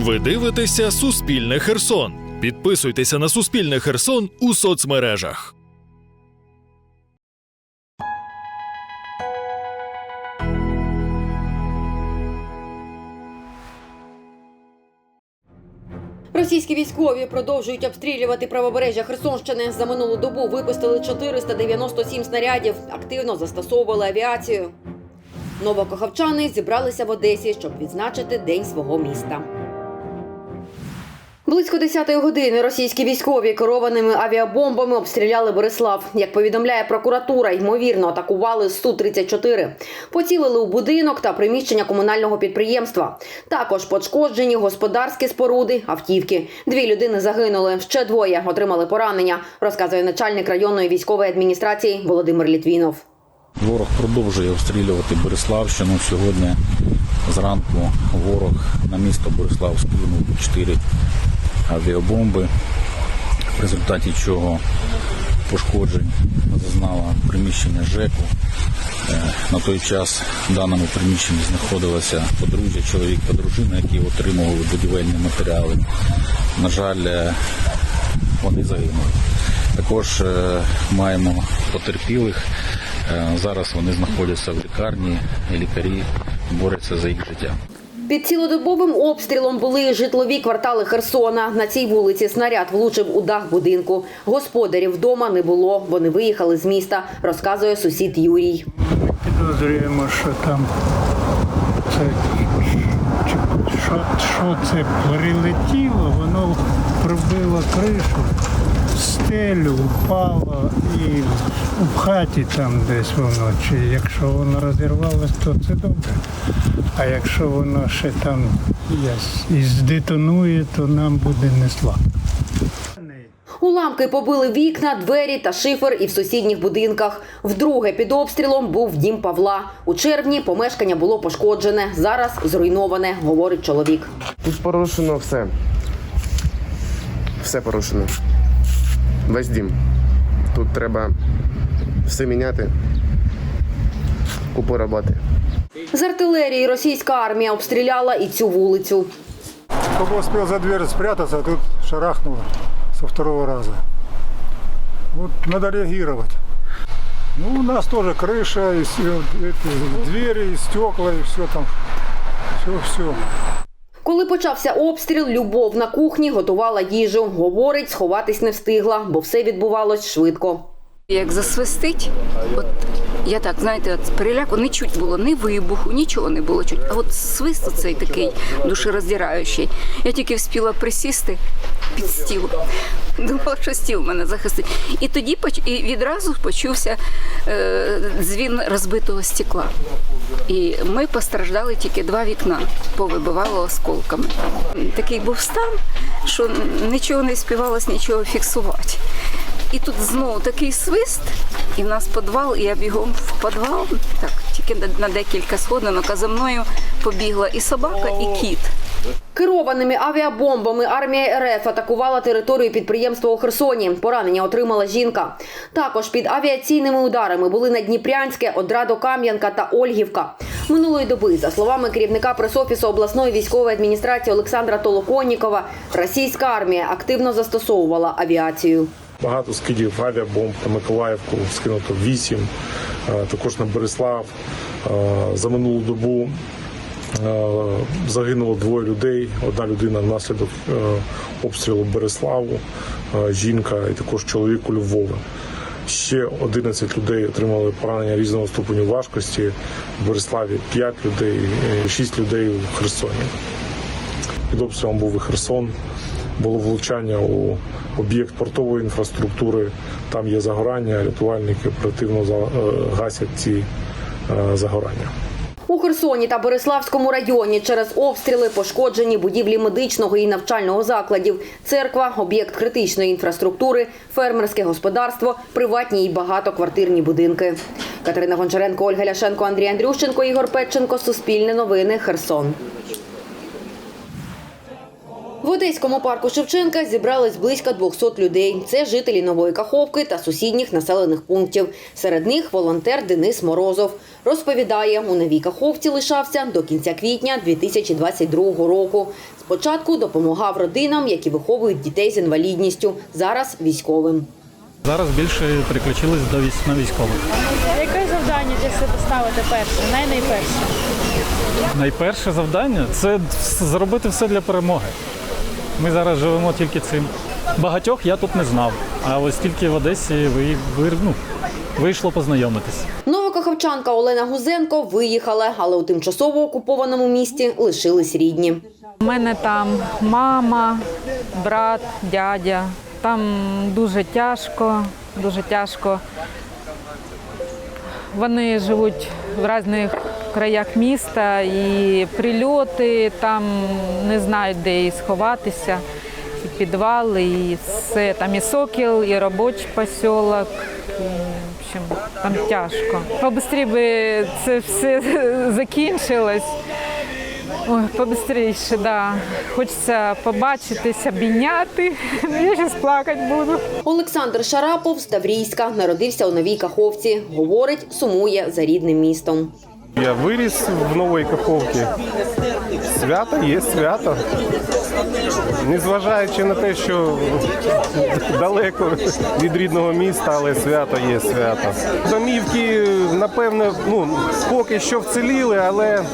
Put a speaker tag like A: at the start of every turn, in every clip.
A: Ви дивитеся Суспільне Херсон. Підписуйтеся на Суспільне Херсон у соцмережах.
B: Російські військові продовжують обстрілювати правобережжя Херсонщини. За минулу добу випустили 497 снарядів, активно застосовували авіацію. Новокохавчани зібралися в Одесі, щоб відзначити день свого міста. Близько 10-ї години російські військові керованими авіабомбами обстріляли Борислав. Як повідомляє прокуратура, ймовірно атакували Су-34. Поцілили у будинок та приміщення комунального підприємства. Також пошкоджені господарські споруди, автівки. Дві людини загинули. Ще двоє отримали поранення. Розказує начальник районної військової адміністрації Володимир Літвінов.
C: Ворог продовжує обстрілювати Бориславщину. Сьогодні зранку ворог на місто Борислав скинув чотири авіабомби, в результаті чого пошкоджень зазнало приміщення ЖЕКу. Е, На той час в даному приміщенні знаходилося подружжя, чоловік та дружина, які отримували будівельні матеріали. На жаль, е, вони загинули. Також е, маємо потерпілих. Зараз вони знаходяться в лікарні, і лікарі борються за їх життя.
B: Під цілодобовим обстрілом були житлові квартали Херсона. На цій вулиці снаряд влучив у дах будинку. Господарів вдома не було. Вони виїхали з міста, розказує сусід Юрій.
D: Підозрюємо, що там це що, що це прилетіло, воно пробило кришу, стелю, впало і в хаті там десь воно. Чи якщо воно розірвалося, то це добре. А якщо воно ще там і здетонує, то нам буде не слабо.
B: Уламки побили вікна, двері та шифер і в сусідніх будинках. Вдруге під обстрілом був дім Павла. У червні помешкання було пошкоджене. Зараз зруйноване, говорить чоловік.
E: Тут порушено все. Все порушено. Весь дім. Тут треба все міняти. Купу роботи.
B: З артилерії російська армія обстріляла і цю вулицю.
F: Только успел за дверь спрятаться, а тут шарахнуло со второго раза. Вот надо реагировать. Ну, у нас тоже крыша, и с- эти, двери, и стекла, и все там. Все-все.
B: Коли почався обстріл, любов на кухні готувала їжу. Говорить, сховатись не встигла, бо все відбувалось швидко.
G: Як засвистить, от я так, знаєте, от переляку не чуть було ні вибуху, нічого не було чуть. А от свист оцей такий душероздираючий. Я тільки вспіла присісти під стіл. Думала, що стіл мене захистить. І тоді і відразу почувся е, дзвін розбитого стекла. І ми постраждали тільки два вікна, повибивало осколками. Такий був стан, що нічого не співалось, нічого фіксувати. І тут знову такий свист, і в нас підвал, і я бігом в підвал, так, тільки на- на декілька сходинок, а за мною побігла і собака, і кіт.
B: Керованими авіабомбами армія РФ атакувала територію підприємства у Херсоні. Поранення отримала жінка. Також під авіаційними ударами були Надніпрянське, Одрадо-Кам'янка та Ольгівка. Минулої доби, за словами керівника пресофісу обласної військової адміністрації Олександра Толоконнікова, російська армія активно застосовувала авіацію.
H: Багато скидів авіабомб на Миколаївку скинуто вісім, е, також на Борислав. Е, За минулу добу е, загинуло двоє людей. Одна людина внаслідок обстрілу Бориславу, е, жінка і також чоловік у Львові. Ще 11 людей отримали поранення різного ступеню важкості. В Бориславі 5 людей, 6 людей в Херсоні. Під обстрілом був і Херсон. Було влучання у об'єкт портової інфраструктури. Там є загорання, рятувальники оперативно е, гасять ці е, загорання.
B: У Херсоні та Бориславському районі через обстріли пошкоджені будівлі медичного і навчального закладів, церква, об'єкт критичної інфраструктури, фермерське господарство, приватні і багатоквартирні будинки. Катерина Гончаренко, Ольга Ляшенко, Андрій Андрющенко, Ігор Петченко. Суспільне новини. Херсон. В Одеському парку Шевченка зібрались близько 200 людей. Це жителі Нової Каховки та сусідніх населених пунктів. Серед них волонтер Денис Морозов. Розповідає, у Новій Каховці лишався до кінця квітня 2022 року. Спочатку допомагав родинам, які виховують дітей з інвалідністю. Зараз військовим.
I: Зараз більше переключились до на військових.
J: Яке завдання для себе ставити перше? Найнайперше.
I: Найперше завдання це зробити все для перемоги. Ми зараз живемо тільки цим. Багатьох я тут не знав, а ось тільки в Одесі ви, ви, ну, вийшло познайомитись.
B: Новокаховчанка Олена Гузенко виїхала, але у тимчасово окупованому місті лишились рідні.
K: У мене там мама, брат, дядя. Там дуже тяжко, дуже тяжко. Вони живуть в різних краях міста і прильоти, там не знають, де і сховатися, і підвали, і все. Там і сокіл, і робочий посілок. В общем, там тяжко. Побистрі би це все закінчилось. Ой, побистріше, да. Хочеться побачитись, обійняти. Я зараз плакати буду.
B: Олександр Шарапов з Таврійська народився у Новій Каховці. Говорить, сумує за рідним містом.
L: Я виріс в Новій Каховці. Свято є свято. Незважаючи на те, що далеко від рідного міста, але свято є свято. Домівки, напевно, ну, поки що вціліли, але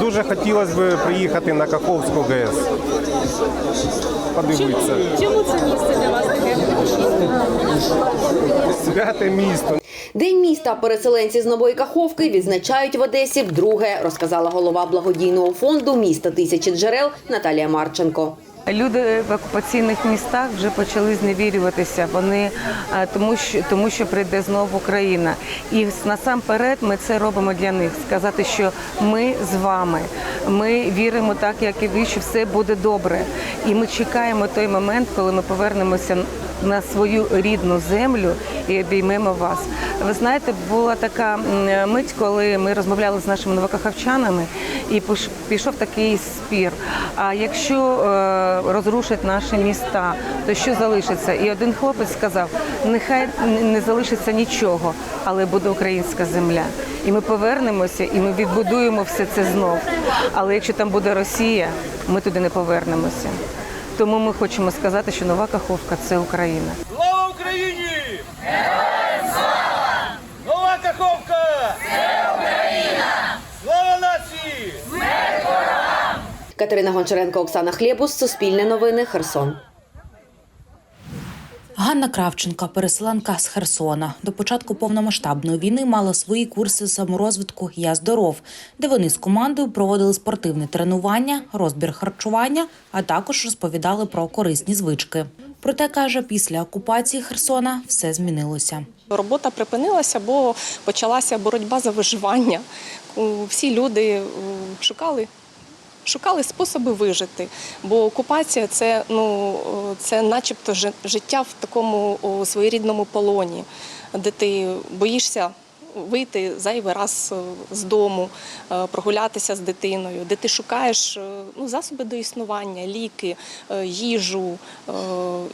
L: дуже хотілося б приїхати на Каховську ГЕС. Подивитися.
J: Чому це місце для вас таке?
L: Святе місто.
B: День міста переселенці з Нової Каховки відзначають в Одесі вдруге, розказала голова благодійного фонду міста тисячі джерел Наталія Марченко.
M: Люди в окупаційних містах вже почали зневірюватися. Вони е, тому, що тому, що прийде знову Україна. І насамперед ми це робимо для них. Сказати, що ми з вами. Ми віримо так, як і ви, що все буде добре. І ми чекаємо той момент, коли ми повернемося на свою рідну землю і обіймемо вас. Ви знаєте, була така мить, коли ми розмовляли з нашими новокахавчанами, і піш- пішов такий спір. А якщо е, розрушать наші міста, то що залишиться? І один хлопець сказав: нехай не залишиться нічого, але буде українська земля. І ми повернемося, і ми відбудуємо все це знов. Але якщо там буде Росія, ми туди не повернемося. Тому ми хочемо сказати, що нова Каховка це Україна.
N: Слава Україні! Героям слава! Нова Каховка! Це Україна! Слава нації!
B: Катерина Гончаренко, Оксана Хлєбус, Суспільне новини, Херсон.
O: Ганна Кравченка, переселенка з Херсона, до початку повномасштабної війни мала свої курси саморозвитку Я здоров, де вони з командою проводили спортивне тренування, розбір харчування, а також розповідали про корисні звички. Проте каже, після окупації Херсона все змінилося.
P: Робота припинилася, бо почалася боротьба за виживання. Всі люди шукали. Шукали способи вижити, бо окупація це ну це начебто життя в такому своєрідному полоні, де ти боїшся вийти зайвий раз з дому, е, прогулятися з дитиною, де ти шукаєш е, ну, засоби до існування, ліки, е, їжу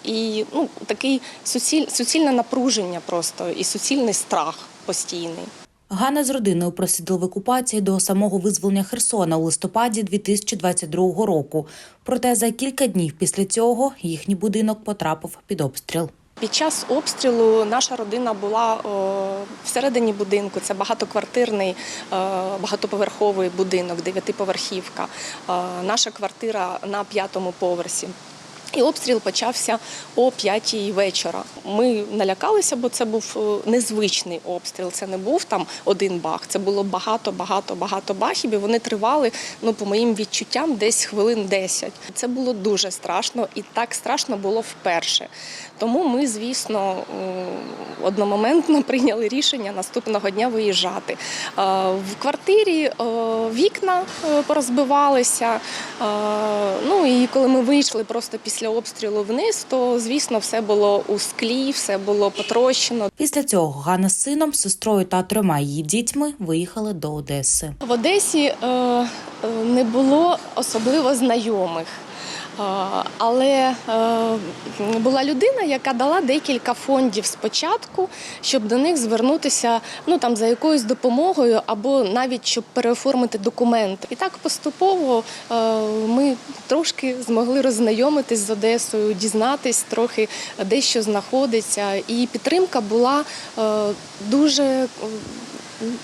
P: і ну, такий суціль, суцільне напруження просто і суцільний страх постійний.
O: Ганна з родиною просиділи в окупації до самого визволення Херсона у листопаді 2022 року. Проте за кілька днів після цього їхній будинок потрапив під обстріл.
P: Під час обстрілу наша родина була всередині будинку. Це багатоквартирний, е, багатоповерховий будинок, дев'ятиповерхівка. Е, Наша квартира на п'ятому поверсі. І обстріл почався о п'ятій вечора. Ми налякалися, бо це був е, незвичний обстріл. Це не був там один бах. Це було багато, багато, багато бахів. І вони тривали, ну по моїм відчуттям, десь хвилин 10. Це було дуже страшно, і так страшно було вперше. Тому ми, звісно, одномоментно прийняли рішення наступного дня виїжджати. Е, В квартирі е, вікна порозбивалися. Ну і коли ми вийшли просто після обстрілу вниз, то звісно все було у склі, все було потрощено.
O: Після цього Ганна з сином, сестрою та трьома її дітьми виїхали до Одеси.
P: В Одесі е, е, не було особливо знайомих. Але е, була людина, яка дала декілька фондів спочатку, щоб до них звернутися ну, там, за якоюсь допомогою або навіть щоб переоформити документи. І так поступово е, ми трошки змогли роззнайомитись з Одесою, дізнатись трохи, де що знаходиться. І підтримка була е, дуже.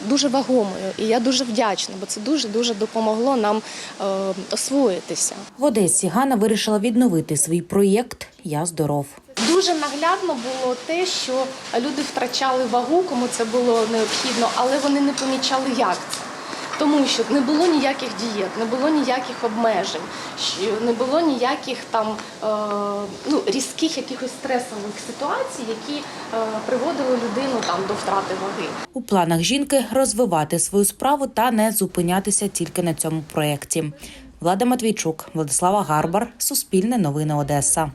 P: Дуже вагомою, і я дуже вдячна, бо це дуже дуже допомогло нам е, освоїтися.
O: В Одесі Ганна вирішила відновити свій проєкт Я здоров.
P: Дуже наглядно було те, що люди втрачали вагу, кому це було необхідно, але вони не помічали, як це. Тому що не було ніяких дієт, не було ніяких обмежень, не було ніяких там е, ну, різких якихось стресових ситуацій, які е, приводили людину там до втрати ваги.
O: У планах жінки розвивати свою справу та не зупинятися тільки на цьому проєкті. Влада Матвійчук, Владислава Гарбар, Суспільне новини Одеса.